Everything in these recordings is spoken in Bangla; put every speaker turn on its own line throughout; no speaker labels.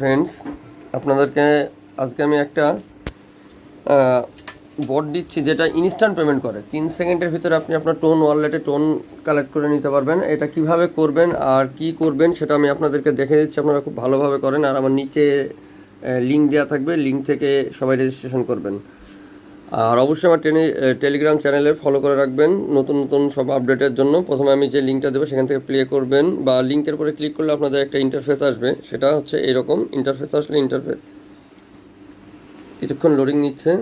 ফ্রেন্ডস আপনাদেরকে আজকে আমি একটা বট দিচ্ছি যেটা ইনস্ট্যান্ট পেমেন্ট করে। তিন সেকেন্ডের ভিতরে আপনি আপনার টোন ওয়ালেটে টোন কালেক্ট করে নিতে পারবেন। এটা কীভাবে করবেন আর কি করবেন সেটা আমি আপনাদেরকে দেখে দিচ্ছি। আপনারা খুব ভালোভাবে করেন। আর আমার নিচে লিঙ্ক দেওয়া থাকবে। লিঙ্ক থেকে সবাই রেজিস্ট্রেশন করবেন। আর অবশ্যই আমার টেনে টেলিগ্রাম চ্যানেলে ফলো করে রাখবেন। নতুন নতুন সব আপডেটের জন্য। প্রথমে আমি যে লিঙ্কটা দেবো, সেখান থেকে প্লে করবেন বা লিঙ্কের উপরে ক্লিক করলে আপনাদের একটা ইন্টারফেস আসবে। সেটা হচ্ছে এরকম। ইন্টারফেস আসলে ইন্টারফেস কিছুক্ষণ লোডিং নিচ্ছে।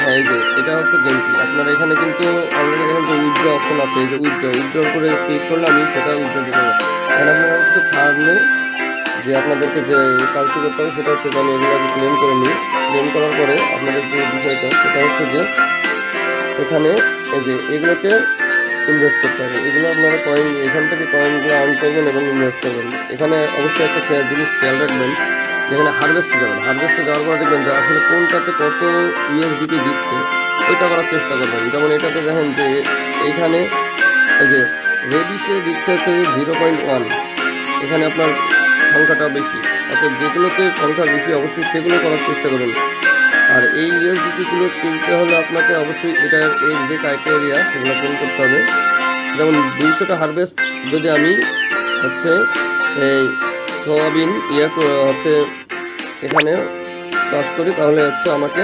হ্যাঁ এই যে, এটা হচ্ছে গেমটি আপনার এখানে কিন্তু অলরেডি এখানে যে উইথড্র অপশন আছে, এই যে উইথড্র উইথড্র করে ক্লিক করলে আমি সেটা উইথড্র দিতে পারব এখানে আপনারা হচ্ছে ফার্মে যে আপনাদেরকে যে কাজটি করতে হবে সেটা হচ্ছে আমি এগুলো আগে ক্লেম করে নিই। ক্লেম করার পরে আপনাদের যে বিষয়টা, সেটা হচ্ছে যে এখানে এই যে এগুলোকে ইনভেস্ট করতে হবে। এগুলো আপনারা কয়েন এখান থেকে কয়েনগুলো আর্ন করবেন এবং ইনভেস্ট করবেন। এখানে অবশ্যই একটা জিনিস খেয়াল রাখবেন, যেখানে হারভেস্টে যাবেন হারভেস্টে যাওয়ার পরে দেখবেন যে আসলে কোনটাতে কত ইউএসডিটি দিচ্ছে, ওইটা করার চেষ্টা করবেন। যেমন এটাতে দেখেন যে এইখানে এই যে রেডিসে দিচ্ছে হচ্ছে জিরো পয়েন্ট ওয়ান এখানে আপনার সংখ্যাটা বেশি। অর্থাৎ যেগুলোতে সংখ্যা বেশি, অবশ্যই সেগুলো করার চেষ্টা করবেন আর এই ইউএসডিটিগুলো কিনতে হলে আপনাকে অবশ্যই এটা এর যে ক্রাইটেরিয়া সেগুলো পূরণ করতে হবে। যেমন দুইশোটা হারভেস্ট যদি আমি হচ্ছে এই সোয়াবিন ইয়ে হচ্ছে এখানে চাষ করি, তাহলে হচ্ছে আমাকে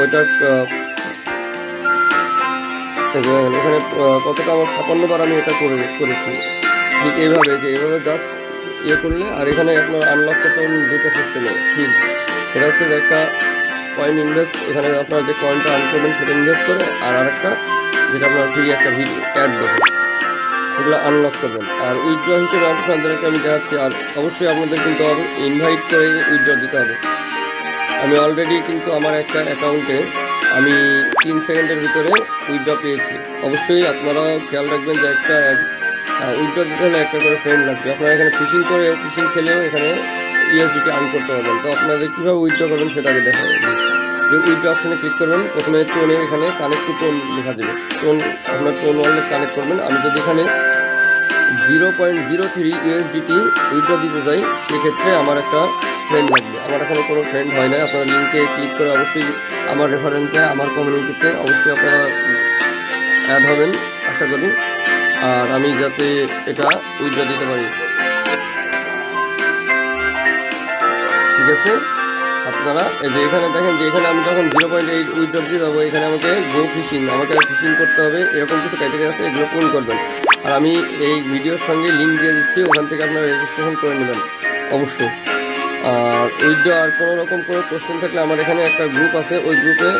ওইটা এখানে কতটা আমার ছাপান্ন বার আমি এটা করে, করেছি। ঠিক এইভাবে, যে এইভাবে জাস্ট ইয়ে করলে, আর এখানে আপনার আনলক করতে দুটো সিস্টেমে ফিল সেটা হচ্ছে যে একটা কয়েন ইনভেস্ট এখানে আপনার যে কয়েনটা আর্ন করবেন সেটা ইনভেস্ট করে, আর আরেকটা, যেটা আপনার ফ্রি একটা ভিডিও অ্যাড দেবে এগুলো আনলক করবেন। আর উইথড্র হিসেবে আপনাদেরকে আমি দেখাচ্ছি, আর অবশ্যই আপনাদের কিন্তু ইনভাইট করে উইথড্র দিতে হবে। আমি অলরেডি কিন্তু আমার একটা অ্যাকাউন্টে আমি তিন সেকেন্ডের ভিতরে উইথড্র পেয়েছি। অবশ্যই আপনারা খেয়াল রাখবেন যে একটা উইথড্র দিতে হলে একটা করে ফ্রেন্ড লাগবে। আপনারা এখানে ফিশিং করে ফিশিং খেলেও এখানে ইউএসডিটি আর্ন করতে পারবেন। তো আপনাদের কীভাবে উইথড্র করবেন সেটা আগে দেখা যে উইথড্র অপশনে ক্লিক করবেন, প্রথমে টোনে এখানে কানেক্ট টু টোন লেখা দেবে। টোন আপনার টোন ওয়ালেট কানেক্ট করবেন। আমি যদি এখানে zero point zero three USDT withdraw দিতে যাই, সেক্ষেত্রে আমার একটা ফ্রেন্ড লাগবে। আমার এখানে কোনো ফ্রেন্ড হয় না আপনারা লিঙ্কে ক্লিক করে অবশ্যই আমার রেফারেন্সে আমার কমিউনিটিতে অবশ্যই আপনারা অ্যাড হবেন। আশা করি আর আমি যাতে এটা উইথড্র দিতে পারি। ঠিক আছে? আপনারা এই যে এখানে দেখেন যে এখানে আমি যখন জিরো পয়েন্ট এইট উইথড্র দিয়ে যাব এখানে আমাকে গো ফিশিং আমাকে ফিশিং করতে হবে, এরকম কিছু ক্রাইটেরিয়া আছে, এগুলো পূরণ করবেন। আর আমি এই ভিডিওর সঙ্গে লিঙ্ক দিয়ে দিচ্ছি, ওখান থেকে আপনারা রেজিস্ট্রেশন করে নেবেন, অবশ্যই। আর উইথড্র আর কোনো রকম কোনো কোশ্চেন থাকলে আমার এখানে একটা গ্রুপ আছে, ওই গ্রুপে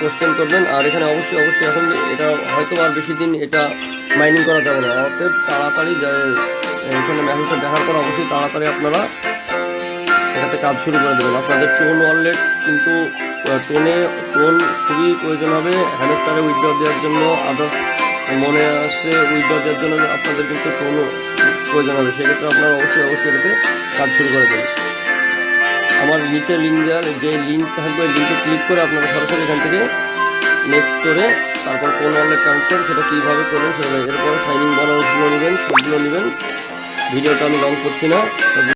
কোশ্চেন করবেন। আর এখানে অবশ্যই অবশ্যই এখন এটা হয়তো আর বেশি দিন এটা মাইনিং করা যাবে না। অতএব তাড়াতাড়ি এখানে মেসেজটা দেখার পর অবশ্যই তাড়াতাড়ি আপনারা এটাতে কাজ শুরু করে দেবেন। আপনাদের টোন ওয়ালেট কিন্তু টোনে টোন খুবই প্রয়োজন হবে। হ্যামেস্টারে উইথড্র দেওয়ার জন্য আদার্স মনে আছে উইথড্র দেওয়ার জন্য আপনাদের কিন্তু টোন প্রয়োজন হবে। সেক্ষেত্রে আপনারা অবশ্যই অবশ্যই এটাতে কাজ শুরু করে দেবেন। আমার নিচে লিঙ্ক দেওয়ার যে লিঙ্ক থাকবে লিঙ্কে ক্লিক করে আপনারা সরাসরি এখান থেকে নেক্সট করে তারপর কোন অনলাইন কানেক্ট সেটা কীভাবে করবেন সেটা এরপরে সাইনিং বোনাসগুলো নেবেন, সবগুলো নেবেন। ভিডিওটা আমি লং করছি না।